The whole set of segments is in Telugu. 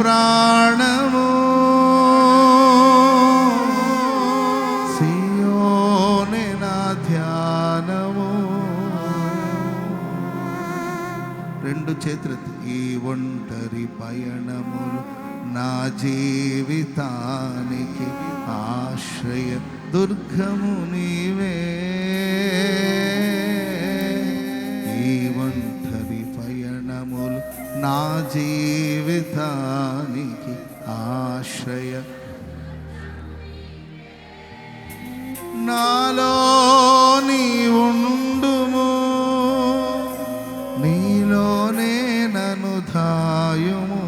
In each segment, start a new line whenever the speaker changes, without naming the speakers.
ప్రాణము. సియోనే నా ధ్యానము. రెండు చేతులెత్తి ఈ ఒంటరి పయనములు నా జీవితానికి ఆశ్రయ. దుర్గము నీవే ఈ ఒంటరి పయనములు నా జీవితానికి ఆశ్రయ నాలో నీ ఉండుము నీలోనే నన్ను ధాయుము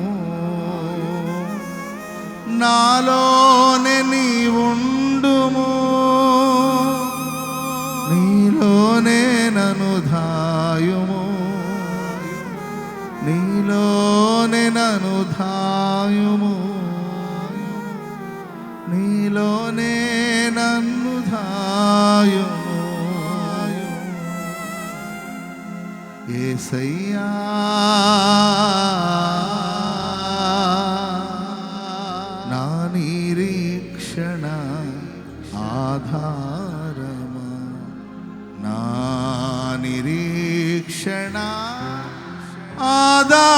నాలోనే నీలోనే ధాయుము. నీలోనే నన్ను ధాయుము. ఏసయ్యా. నా నిరీక్షణ ఆధారమా? నా నిరీక్షణ ఆధార